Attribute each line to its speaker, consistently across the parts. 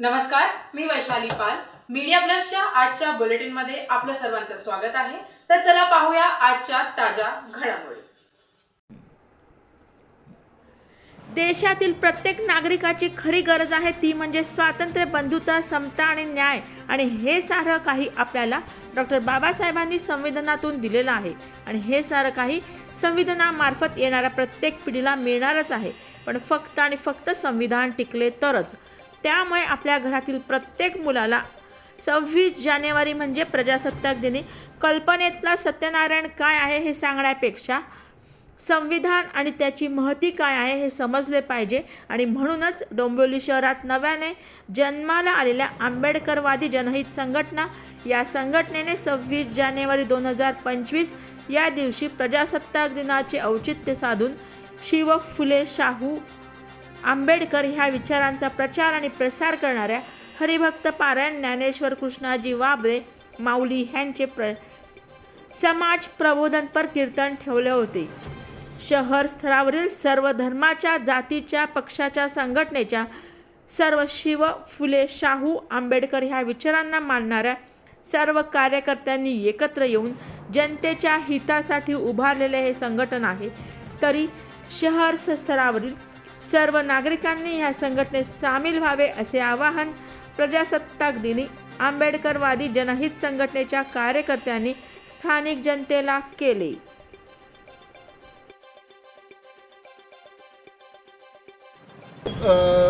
Speaker 1: नमस्कार मी वैशाली पाल. मीडिया प्लसच्या आजच्या बुलेटिनमध्ये आपलं सर्वांचं स्वागत आहे. तर चला पाहूया आजच्या ताज्या घडामोडी.
Speaker 2: देशातील प्रत्येक नागरिकाची खरी गरज आहे ती म्हणजे स्वातंत्र्य बंधुता समता आणि न्याय. आणि हे सारं काही आपल्याला डॉक्टर बाबासाहेबांनी संविधानातून दिलेलं आहे. आणि हे सारं काही संविधानामार्फत येणाऱ्या प्रत्येक पिढीला मिळणारच आहे. पण फक्त आणि फक्त संविधान टिकले तरच त्यामुळे आपल्या घरातील प्रत्येक मुलाला सव्वीस जानेवारी म्हणजे प्रजासत्ताक दिनी. कल्पनेतला सत्यनारायण काय आहे हे सांगण्यापेक्षा संविधान आणि त्याची महती काय आहे हे समजले पाहिजे. आणि म्हणूनच डोंबिवली शहरात नव्याने जन्माला आलेल्या आंबेडकरवादी जनहित संघटना या संघटनेने सव्वीस जानेवारी दोन हजार पंचवीस या दिवशी प्रजासत्ताक दिनाचे औचित्य साधून शिव फुले शाहू आंबेडकर ह्या विचारांचा प्रचार आणि प्रसार करणाऱ्या हरिभक्त पारायण ज्ञानेश्वर कृष्णाजी वाबळे माऊली ह्यांचे प्र समाज प्रबोधनपर कीर्तन ठेवले होते. शहर स्तरावरील सर्व धर्माच्या जातीच्या पक्षाच्या संघटनेच्या सर्व शिव फुले शाहू आंबेडकर ह्या विचारांना मानणाऱ्या सर्व कार्यकर्त्यांनी एकत्र येऊन जनतेच्या हितासाठी उभारलेले हे संघटन आहे. तरी शहर स्तरावरील सर्व नागरिकांनी ह्या संघटनेत सामील व्हावे असे आवाहन प्रजासत्ताक दिनी आंबेडकरवादी जनहित संघटनेच्या कार्यकर्त्यांनी स्थानिक जनतेला केले.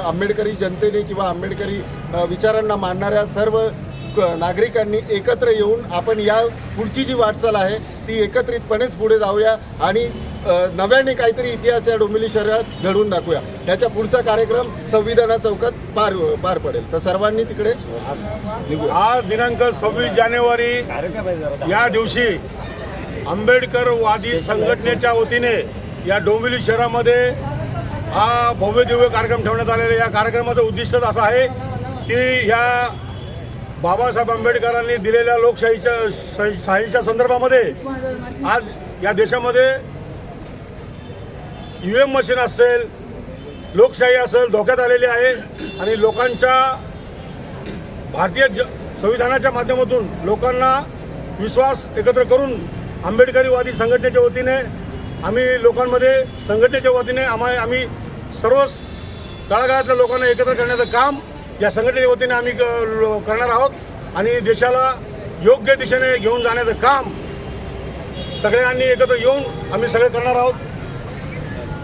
Speaker 3: आंबेडकरी जनतेने किंवा आंबेडकरी विचारांना मानणाऱ्या सर्व नागरिकांनी एकत्र येऊन आपण या पुढची जी वाटचाल आहे ती एकत्रितपणेच पुढे जाऊया आणि नव्याने काहीतरी इतिहास या डोंबिवली शहरात घडवून दाखवूया. त्याच्या पुढचा कार्यक्रम संविधाना चौकात पार पार पडेल. तर सर्वांनी तिकडे
Speaker 4: आज दिनांक सव्वीस जानेवारी या दिवशी आंबेडकरवादी संघटनेच्या वतीने या डोंबिवली शहरामध्ये हा भव्य दिव्य कार्यक्रम ठेवण्यात आलेला या कार्यक्रमाचं उद्दिष्ट असं आहे की ह्या बाबासाहेब आंबेडकरांनी दिलेल्या लोकशाहीच्या स- शाहीच्या संदर्भामध्ये आज या देशामध्ये यू एम मशीन असेल लोकशाही असेल धोक्यात आलेली आहे. आणि लोकांच्या भारतीय ज संविधानाच्या माध्यमातून लोकांना विश्वास एकत्र करून आंबेडकरीवादी संघटनेच्या वतीने आम्ही लोकांमध्ये संघटनेच्या वतीने आम्हा आम्ही सर्व तळागाळातल्या लोकांना एकत्र करण्याचं काम या संघटनेच्या वतीने आम्ही क- करणार आहोत. आणि देशाला योग्य दिशेने घेऊन जाण्याचं काम सगळ्यांनी एकत्र येऊन आम्ही सगळे करणार आहोत.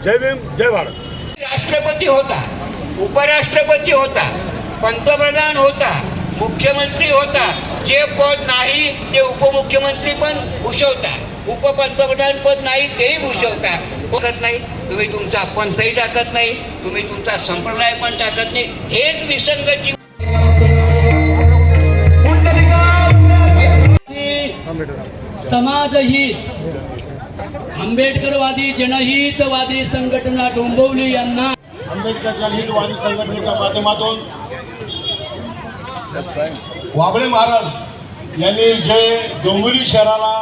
Speaker 4: जय भीम जय भारत.
Speaker 5: राष्ट्रपती होता उपराष्ट्रपती होता पंतप्रधान होता मुख्यमंत्री होता. जे पद नाही ते उपमुख्यमंत्री पण भूषवता. उपपंतप्रधान पद नाही तेही भूषवता. करत नाही तुम्ही तुमचा पंथही टाकत नाही तुम्ही तुमचा संप्रदाय पण टाकत नाही. हेच विसंगती
Speaker 6: समाजहित आंबेडकरवादी जनहितवादी संघटना डोंबवली यांना
Speaker 4: आंबेडकर जनहितवादी संघटनेच्या माध्यमातून वाबळे महाराज यांनी जे डोंबिवली शहराला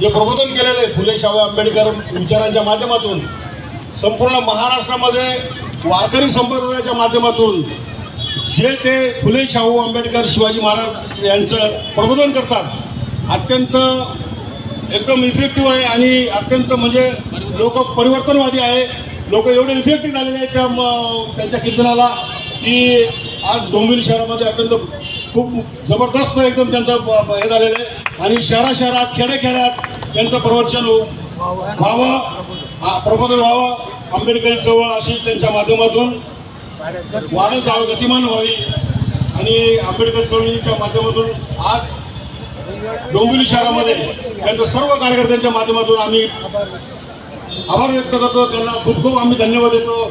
Speaker 4: जे प्रबोधन केलेलं आहे फुले शाहू आंबेडकर विचारांच्या माध्यमातून संपूर्ण महाराष्ट्रामध्ये वारकरी संप्रदायाच्या माध्यमातून जे ते फुले शाहू आंबेडकर शिवाजी महाराज यांचं प्रबोधन करतात अत्यंत एकदम इफेक्टिव्ह आहे आणि अत्यंत म्हणजे लोक परिवर्तनवादी आहे. लोक एवढे इफेक्टिव्ह झालेले आहेत त्या त्यांच्या कीर्तनाला की आज डोंबिवली शहरामध्ये अत्यंत खूप जबरदस्त एकदम त्यांचं ब- हे झालेलं आहे. आणि शहरा शहरात खेड्याखेड्यात त्यांचं प्रवचन हो- व्हावं. प्रबोधन व्हावं. आंबेडकरी चळवळ अशी त्यांच्या माध्यमातून वाढत जावं गतिमान व्हावी. आणि आंबेडकर चळवळीच्या माध्यमातून आज डोंबिवली शहरामध्ये त्यांच्या सर्व कार्यकर्त्यांच्या माध्यमातून आम्ही आभार व्यक्त करतो. त्यांना खूप खूप आम्ही धन्यवाद देतो.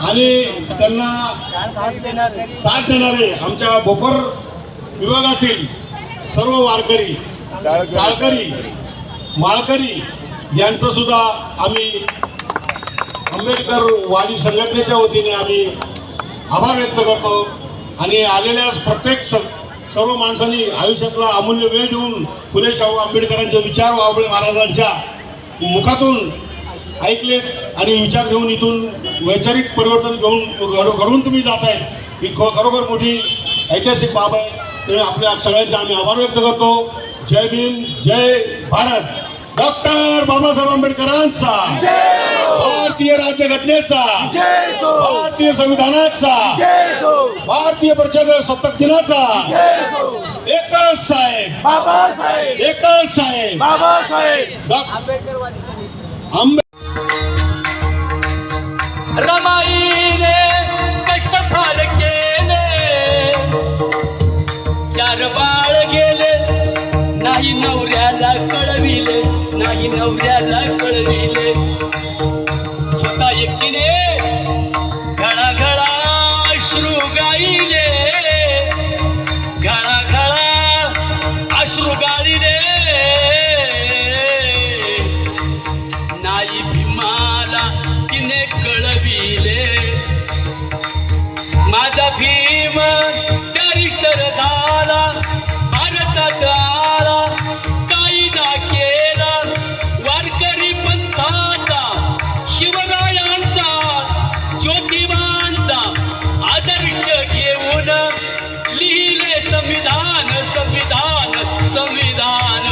Speaker 4: आणि त्यांना साथ देणारे आमच्या भोपर विभागातील सर्व वारकरी टाळकरी माळकरी यांचं सुद्धा आम्ही आंबेडकर वादी संघटनेच्या वतीने आम्ही आभार व्यक्त करतो. आणि आलेल्या प्रत्येक स- सर्व माणसांनी आयुष्यातला अमूल्य वेळ देऊन फुले शाहू आंबेडकरांचे विचार वाबळे महाराजांच्या मुखातून ऐकलेत आणि विचार घेऊन इथून वैचारिक परिवर्तन घेऊन घड- घडवून तुम्ही जात आहेत. ही खरोखर मोठी ऐतिहासिक बाब आहे. ते आपल्या सगळ्यांचे आम्ही आभार व्यक्त करतो. जय भीम जय भारत. डॉक्टर बाबासाहेब आंबेडकरांचा भारतीय राज्यघटनेचा भारतीय संविधानाचा भारतीय प्रजासत्ताक दिनाचा. एकच साहेब.
Speaker 7: बाबासाहेब
Speaker 4: एकच साहेब.
Speaker 7: बाबासाहेब
Speaker 4: डॉक्टर आंबेडकर
Speaker 6: रमाईने भीम बॅरिस्टर झाला भारतात आला कायदा केला वारकरी पंथाचा शिवरायांचा ज्योतिबांचा आदर्श घेऊन लिहिले संविधान संविधान संविधान.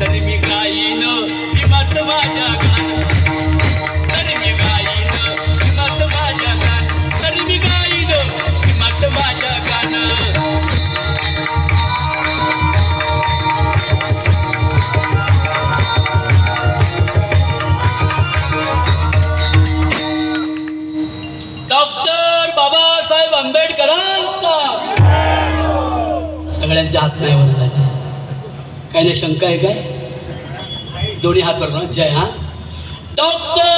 Speaker 6: तरी मी गाईन भीमात माझ्या काही नाही शंका आहे काय? दोन्ही हात वर जय हा. डॉक्टर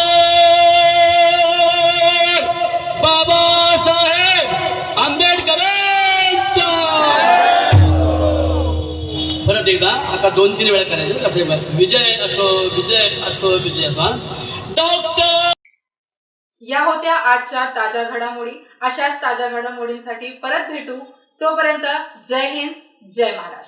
Speaker 6: बाबासाहेब आंबेडकर परत एकदा आता दोन तीन वेळा करायचं कसं आहे विजय असो विजय असो विजय असो डॉक्टर
Speaker 1: या होत्या आजच्या ताज्या घडामोडी. अशाच ताज्या घडामोडींसाठी परत भेटू. तोपर्यंत जय हिंद जय महाराष्ट्र.